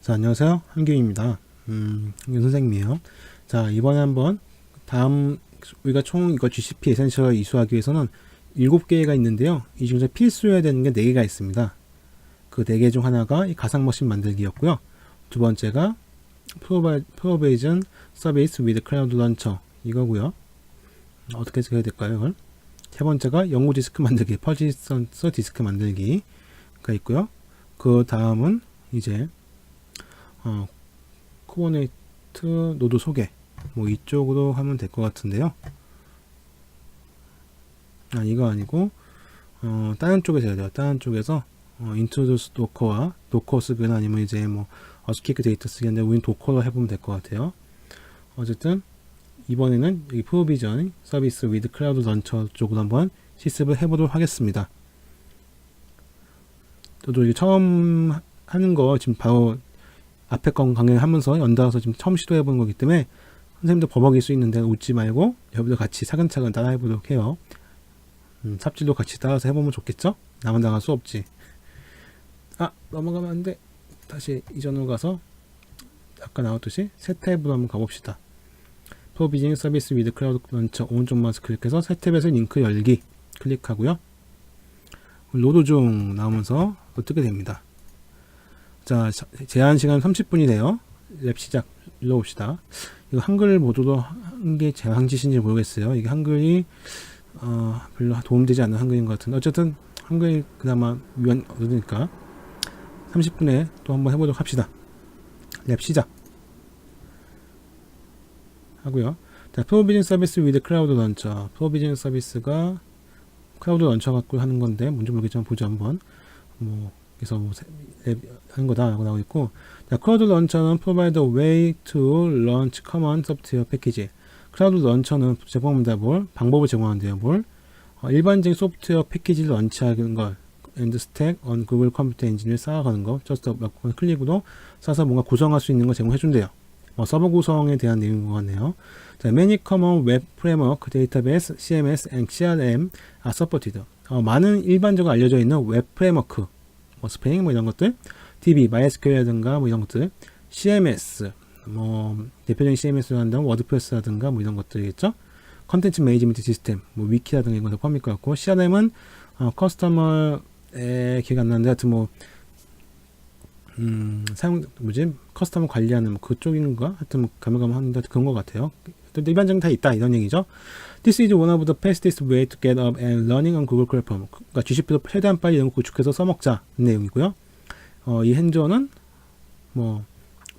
자, 안녕하세요. 한규입니다. 음, 한규 선생님이에요. 자, 이번에 한번 다음 우리가 총 이거 GCP 에센셜 이수하기 위해서는 7개가 있는데요. 이 중에서 필수해야 되는 게 4개가 있습니다. 그 4개 중 하나가 이 가상 머신 만들기였고요. 두 번째가 프로베이전 서비스 위드 클라우드 런처 이거고요. 어떻게 해야 될까요, 이걸? 세 번째가 영구 디스크 만들기, 퍼지스턴스 디스크 만들기가 있고요. 그 다음은 이제 어, 쿠버네이트 노드 소개 뭐 이쪽으로 하면 될 것 같은데요. 아 이거 아니고 어, 다른 쪽에서 해야 돼요. 다른 쪽에서 어, 인트로듀스 도커와 도커 쓰거나 아니면 이제 뭐 어스키크 데이터 쓰기인데 우린 도커로 해보면 될 것 같아요. 어쨌든 이번에는 여기 프로비전 서비스 위드 클라우드 런처 쪽으로 한번 실습을 해보도록 하겠습니다. 저도 이게 처음 하는 거 지금 바로 앞에 건 강의하면서 연달아서 지금 처음 시도해보는 거기 때문에 선생님도 버벅일 수 있는데 웃지 말고 여러분들 같이 차근차근 따라해 보도록 해요. 음, 삽질도 같이 따라서 해보면 좋겠죠? 나만 당할 수 없지. 아 넘어가면 안 돼. 다시 이전으로 가서 아까 나왔듯이 새 탭으로 한번 가봅시다. 프로비징 서비스 위드 클라우드 런처 오른쪽 마우스 클릭해서 새 탭에서 링크 열기 클릭하고요. 로드 중 나오면서 뜨게 됩니다. 자, 제한 시간 30분이네요. 랩 시작 눌러봅시다. 이거 한글 모드로 한게 제왕짓인지 모르겠어요. 이게 한글이 어, 별로 도움되지 않는 한글인 것 같은데 어쨌든 한글이 그나마 위안 얻으니까 30분에 또 한번 해보도록 합시다. 랩 시작 하고요. 자, 프로비징 서비스 위드 클라우드 런처. 프로비징 서비스가 클라우드 런처 갖고 하는 건데 뭔지 모르겠지만 보자 한번. 뭐 그래서 뭐 하는 거다라고 나오고 있고 자, 클라우드 런처는 provide a way to launch common software package. 클라우드 런처는 제공합니다. 뭘? 방법을 제공하는데요. 뭘? 어, 일반적인 소프트웨어 패키지를 런치하는 걸 and stack on Google 컴퓨터 엔진을 쌓아가는 거 just 몇번 클릭으로 쌓아서 뭔가 구성할 수 있는 거 제공해 준대요. 어, 서버 구성에 대한 내용인 것 같네요. 자, many common web framework, database, CMS, and CRM are supported. 어, 많은 일반적으로 알려져 있는 웹 프레임워크 뭐 스프링 뭐 이런 것들, DB, MySQL이라든가 뭐 이런 것들, CMS, 뭐 대표적인 CMS로 한다면 워드프레스라든가 뭐 이런 것들이겠죠. 컨텐츠 매니지먼트 시스템, 뭐 위키라든가 이런 것도 포함일 것 같고, CRM은 어, 커스터머에 기억 안 나는데 하여튼 뭐 음, 사용 뭐지 커스터머 관리하는 뭐 그쪽인가 하여튼 뭐 가물가물한데 그런 것 같아요. 일반적인 다 있다 이런 얘기죠. This is one of the fastest way to get up and running on Google platform. 그러니까 GCP로 최대한 빨리 이런 거 구축해서 써먹자 내용이고요. 어, 이 핸즈온은 뭐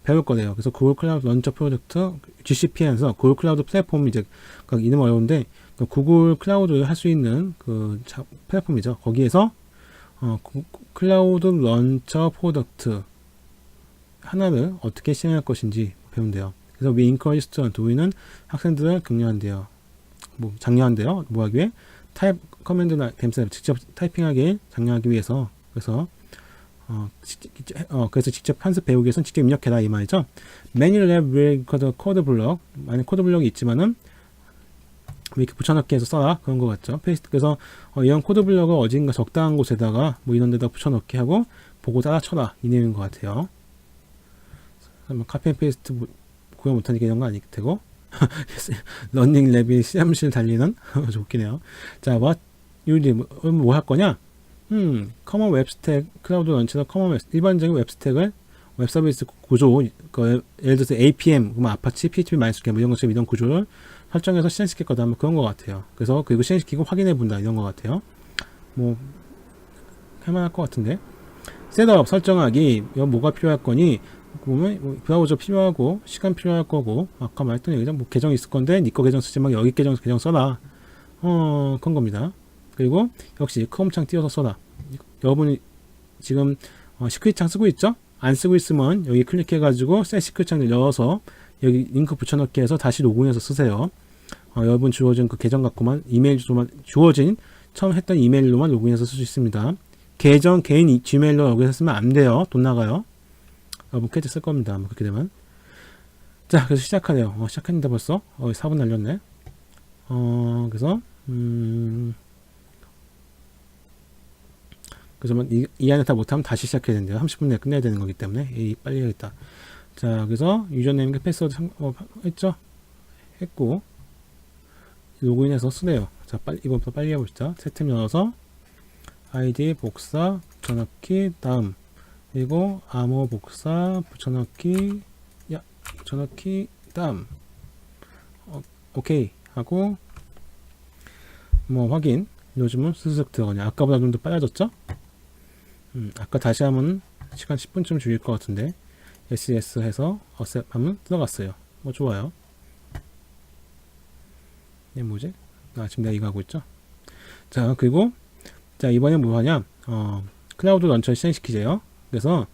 배울 거래요. 그래서 구글 클라우드 런처 프로젝트 GCP에서 구글 클라우드 플랫폼 이제 그 이름 어려운데 그 구글 클라우드를 할 수 있는 그 자, 플랫폼이죠. 거기에서 어, 구, 클라우드 런처 프로덕트 하나를 어떻게 시행할 것인지 돼요. 그래서 we encourage students 우리는 학생들을 격려한대요. 뭐 장려한대요. 뭐 하기 위해 타입 커맨드나 댐스 직접 타이핑하기 장려하기 위해서 그래서 어, 어, 그래서 직접 편습 배우기 위해서는 직접 입력해라 이 말이죠. Lab will record 코드 블럭 만약 코드 블럭이 있지만은 이렇게 붙여넣기 해서 써라 그런 것 같죠. 페이스트 그래서 어, 이런 코드 블럭을 어딘가 적당한 곳에다가 뭐 이런 데다 붙여넣기 하고 보고 따라 쳐라 이 내용인 것 같아요. 뭐 카피 페이스트 구현 못하니까 이런 거 아닐 테고 러닝 랩이 시험실 달리는 좋긴 해요. 자, what you 뭐할 거냐? 음, 커먼 웹 스택 클라우드 런치나 커먼 웹 일반적인 웹 스택을 웹 서비스 구조 그 예를 들어서 APM, 그러면 아파치, PHP, MySQL 뭐 이런 것처럼 이런 구조를 설정해서 실행시킬 거다 뭐 그런 것 같아요. 그래서 그리고 실행시키고 확인해 본다 이런 것 같아요. 뭐 할만할 것 같은데. 셋업 설정하기 이거 뭐가 필요할 거니 뭐 브라우저 필요하고 시간 필요할 거고 아까 말했던 얘기죠. 뭐 계정 있을 건데 니꺼 계정 쓰지 말고 여기 계정 계정 써라. 어 그런 겁니다. 그리고 역시 크롬창 띄워서 써라. 여러분이 지금 어, 시크릿창 쓰고 있죠? 안 쓰고 있으면 여기 클릭해 가지고 새 시크릿창을 열어서 여기 링크 붙여넣기 해서 다시 로그인해서 쓰세요. 어, 여러분 주어진 그 계정 갖고만 이메일 주소만 주어진 처음 했던 이메일로만 로그인해서 쓸 수 있습니다. 계정 개인 지메일로 로그인했으면 안 돼요. 돈 나가요. 여러분 캐치 쓸 겁니다. 뭐 그렇게 되면. 자, 그래서 시작하네요. 어, 시작했는데 벌써 어, 4분 날렸네. 어, 그래서 음, 그래서 뭐 이, 이 안에 다 못하면 다시 시작해야 된대요. 30분 내에 끝내야 되는 거기 때문에 이 빨리 해야겠다. 자, 그래서 유저네임과 패스워드 상, 어, 했죠? 했고 로그인해서 쓰네요. 자, 빨리 이거부터 빨리 해봅시다. 세템 열어서 아이디 복사 붙여넣기 다음 그리고 암호 복사 붙여넣기 야 붙여넣기 다음 어, 오케이 하고 뭐 확인. 요즘은 스스로 들어가냐 아까보다 좀 더 빨라졌죠? 음, 아까 다시 하면 시간 10분쯤 줄일 것 같은데 SES 해서 어셉 하면 들어갔어요. 뭐 좋아요. 이게 뭐지? 아 지금 내가 이거 하고 있죠? 자 그리고 자 이번엔 뭐 하냐? 어, 클라우드 런처 실행시키재요 그래서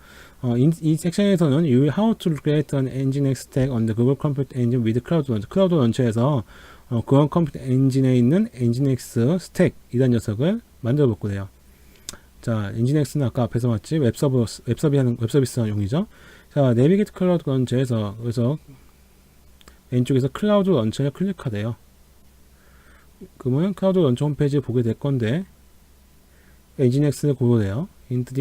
어, 이, 이 섹션에서는 you will how to create an nginx stack on the Google Compute Engine with Cloud Launcher. 클라우드 런처에서 어, 구글 컴퓨터 엔진에 있는 nginx 스택 이란 녀석을 만들어 볼 거예요. 자 nginx는 아까 앞에서 봤지? 웹 서버 웹 서비 하는 웹 서비스 용이죠? 자 내비게이트 클라우드 런처에서 그래서 왼쪽에서 클라우드 런처를 클릭하래요. 그러면 클라우드 런처 홈페이지 보게 될 건데 nginx를 고르래요.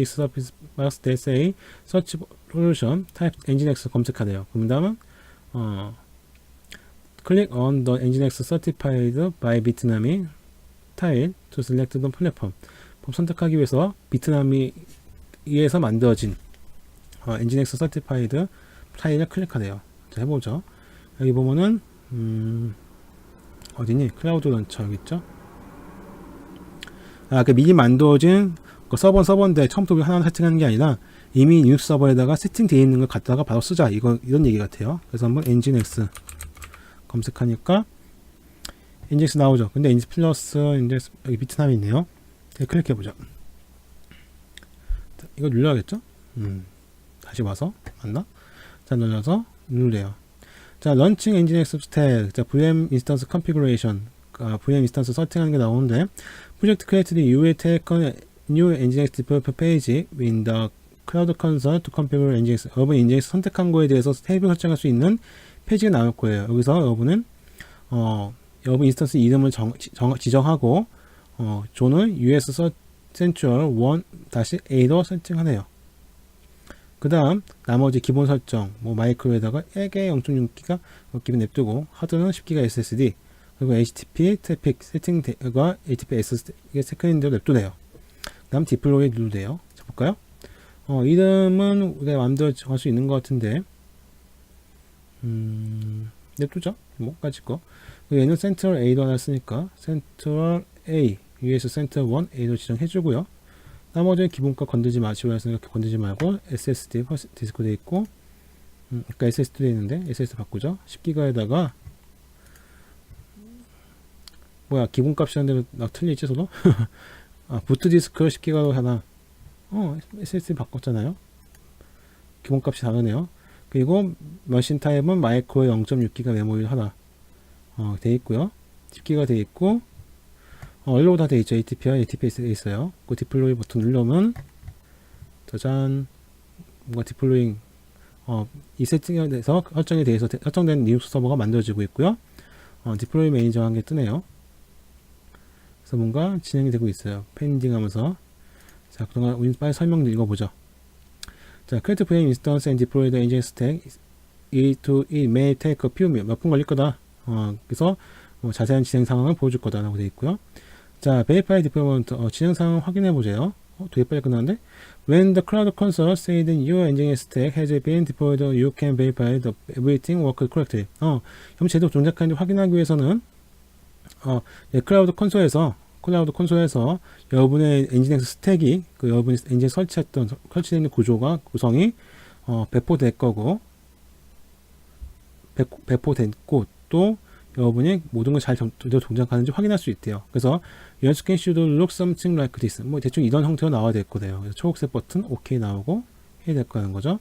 Surface box that say search solution type nginx 검색하래요. 그럼 다음은 어, on the nginx certified by Vietnam이 tile to select the platform. 그럼 선택하기 위해서 비트남이에서 만들어진 어, nginx certified 타일을 클릭하래요. 자 해보죠. 여기 보면은 음, 어디니? 클라우드 런처 여기 있죠? 아, 그 미리 만들어진 그 서버 서버인데 처음부터 하나 세팅하는 게 아니라 이미 리눅스 서버에다가 세팅되어 있는 걸 갖다가 바로 쓰자 이거 이런 얘기 같아요. 그래서 한번 nginx 검색하니까 nginx 나오죠. 근데 nginx 플러스 nginx 여기 비트남이 있네요. 네, 클릭해 보죠. 이거 눌러야겠죠? 음, 다시 와서 맞나? 자 눌러서 누르래요. 자 런칭 nginx 스택, 자 VM 인스턴스 컨피그레이션, 아, VM 인스턴스 세팅하는 게 나오는데 프로젝트 will take a new nginx developer page in the cloud console to configure nginx 여러분 nginx 선택한 거에 대해서 테이블 설정할 수 있는 페이지가 나올 거예요 여기서 여러분은 어, 여러분 인스턴스 이름을 정, 정, 지정하고 어, 존을 us central 1-a로 설정하네요 그 다음 나머지 기본 설정 뭐 마이크로에다가 1개 0.6기가 기본 냅두고 하드는 10기가 SSD 그리고 HTTP 트래픽 세팅과 HTTP S 이게 세컨인대로 냅두네요. 다음 디플로이 누르래요. 자 볼까요? 어, 이름은 우리가 마음대로 정할 수 있는 것 같은데 음, 냅두죠. 뭐까지 거. 그리고 얘는 센트럴 A로 하나 쓰니까 센트럴 A 위에서 센트럴 1 A로 지정해주고요. 나머지는 기본값 건들지 마시고 했으니까 건들지 말고 SSD 디스크 돼 있고 음, 아까 SSD 돼 있는데 SSD 바꾸죠. 10기가에다가 뭐야 기본값이 하는데 나 틀리지 저도? 아 부트 디스크 10기가로 하나. 어 SSD 바꿨잖아요. 기본값이 다르네요. 그리고 머신 타입은 마이크로 0.6기가 메모리 하나. 어, 돼 있고요. 10기가 돼 있고 어, 일로 다돼 있죠. ATP와 ATPS 돼 있어요. 그 디플로이 버튼 누르면 짜잔. 뭔가 디플로잉 어, 이 세팅에 대해서 설정에 대해서 설정된 리눅스 서버가 만들어지고 있고요. 어, 디플로이 매니저 한게 뜨네요 그래서 뭔가 진행이 되고 있어요. 펜딩 하면서. 자, 그동안 우리 빨리 설명 읽어보죠. 자, create VM instance and deploy the engine stack. it to it may take a few minutes. 몇 분 걸릴 거다. 어, 그래서 뭐 자세한 진행 상황을 보여줄 거다라고 되어 있고요. 자, verify deployment. 어, 진행 상황 확인해 보세요. 어, 되게 빨리 끝났는데? When the cloud console say that your engine stack has been deployed, you can verify that everything worked correctly. 어, 그럼 제대로 동작하는지 확인하기 위해서는 어, 예, 클라우드 콘솔에서 클라우드 콘솔에서 여러분의 엔진엑스 스택이 그 여러분이 엔진 설치했던 설치되어 있는 구조가 구성이 어, 배포될 거고 배, 배포 됐고 또 여러분이 모든 걸 잘 동작하는지 확인할 수 있대요. 그래서 your scan should look something like this. 뭐 대충 이런 형태로 나와야 될 거예요. 그래서 초록색 버튼 OK 나오고 해야 될 거라는 거죠.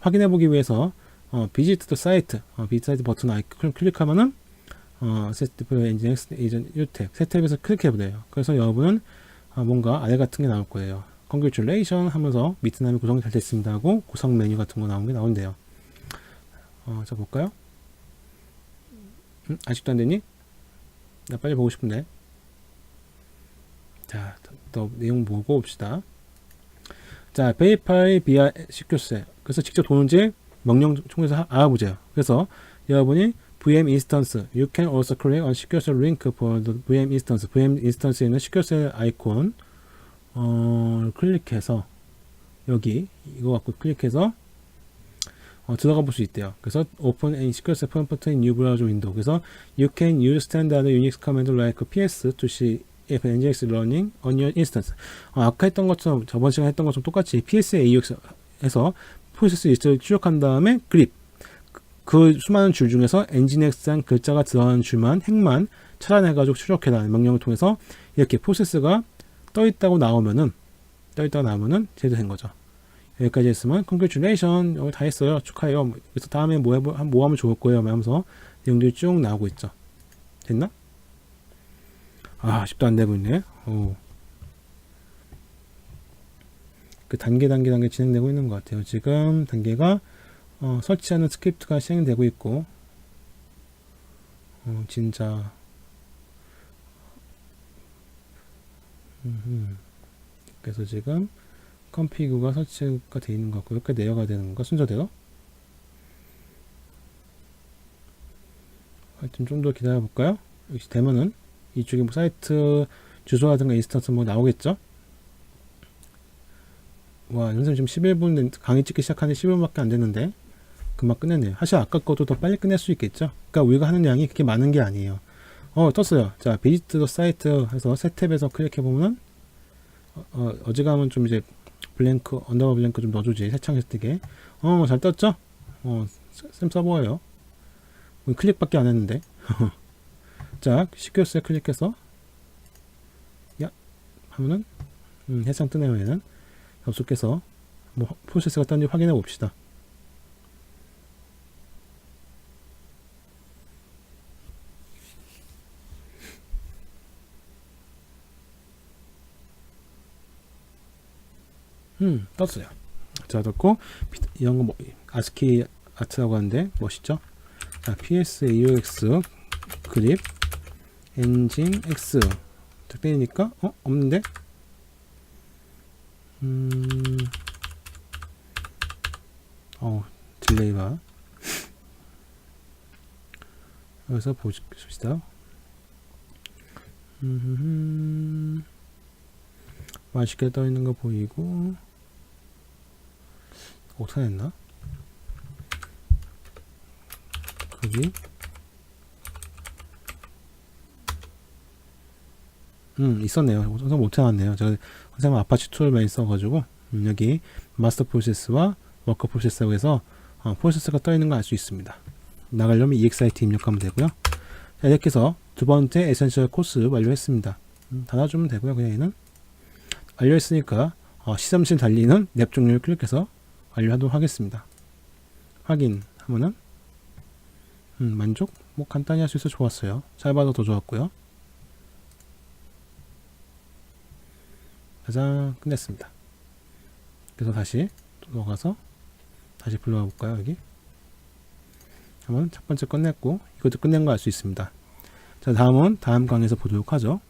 확인해 보기 위해서 어, visit the site, 어, visit site 버튼 아이콘 클릭하면은 어, 세트표 엔진 에이전 1탭, 세 탭에서 클릭해보래요. 그래서 여러분은 어, 뭔가 알 같은 게 나올 거예요. Congratulation 하면서 미트남이 구성이 잘 됐습니다 하고 구성 메뉴 같은 거 나온 게 나온대요. 어, 자 볼까요? 음, 아직도 안 되니? 나 빨리 보고 싶은데. 자, 더, 더 내용 보고 봅시다. 자, verify via SQL. 그래서 직접 도는지 명령 하- 알아보세요. 그래서 여러분이 VM instance, you can also create a SQL link for the VM instance. VM instance에 있는 SQL 아이콘 어, 클릭해서 여기 이거 갖고 클릭해서 어, 들어가 볼 수 있대요. 그래서 open a SQL prompt in new browser window. 그래서 you can use standard Unix command like ps to see if nginx running on your instance. 어, 아까 했던 것처럼 저번 시간에 했던 것처럼 똑같이 ps AUX에서 프로세스 리스트를 출력한 다음에 그립 그- 그 수많은 줄 중에서 nginx한 글자가 들어가는 줄만 핵만 찾아내가지고 출력해라는 명령을 통해서 이렇게 프로세스가 떠 있다고 나오면은 떠 있다고 나오면은 제대된 거죠. 여기까지 했으면 congratulation 여기 다 했어요. 축하해요. 그래서 다음에 뭐, 해보, 뭐 하면 좋을 거예요. 하면서 내용들이 쭉 나오고 있죠. 됐나? 아 10도 안 되고 있네. 오. 그 단계 단계 단계 진행되고 있는 것 같아요. 지금 단계가 어, 설치하는 스크립트가 시행되고 있고 어, 진짜. 그래서 지금 컴피그가 설치가 되어 있는 것 같고 이렇게 내려가야 되는 건가 순서대로? 하여튼 좀 더 기다려 볼까요? 역시 되면은 이쪽에 뭐 사이트 주소라든가 인스턴스 뭐 나오겠죠? 와 선생님 지금 11분 된- 강의 찍기 시작한 지 11분밖에 안 됐는데 금방 끝냈네요. 사실 아까 것도 더 빨리 끝낼 수 있겠죠? 그러니까 우리가 하는 양이 그렇게 많은 게 아니에요. 어 떴어요. 자 비지트 더 사이트 해서 새 탭에서 클릭해 보면은 어, 어, 어지간하면 좀 이제 블랭크 언더바 블랭크 좀 넣어주지. 새 창에서 뜨게. 어 잘 떴죠? 어 쌤 서버예요. 우리 클릭밖에 안 했는데. 자 시큐어스에 클릭해서 야 하면은 음, 해상 뜨네요 얘는. 접속해서 뭐 프로세스가 떴는지 확인해 봅시다 음. 떴어요. 자 떴고 피- 이런 거 뭐, 아스키 아트라고 하는데 멋있죠? 자 ps aux 그립 엔진 x 특대니까 어 없는데? 음, 어, 딜레이가. 여기서 보십시다. 음, 맛있게 떠 있는 거 보이고, 어떻게 했나? 거기. 음, 있었네요. 선생 못 해놨네요. 제가 선생님 아파치 툴을 많이 써가지고 음, 여기 마스터 프로세스와 워커 프로세스라고 해서 어, 프로세스가 떠 있는 걸 알 수 있습니다. 나가려면 EXIT 입력하면 되고요. 자, 이렇게 해서 두 번째 에센셜 코스 완료했습니다. 음, 닫아주면 되고요. 그냥 얘는 완료했으니까 어, 시험실 달리는 랩 종류를 클릭해서 완료하도록 하겠습니다. 확인 하면은 음, 만족? 뭐 간단히 할 수 있어 좋았어요. 잘 봐도 더 좋았고요. 짜잔 끝냈습니다. 그래서 다시 들어가서 다시 불러와 볼까요 여기? 한번 첫 번째 끝냈고 이것도 끝낸 거 알 수 있습니다. 자 다음은 다음 강에서 보도록 하죠.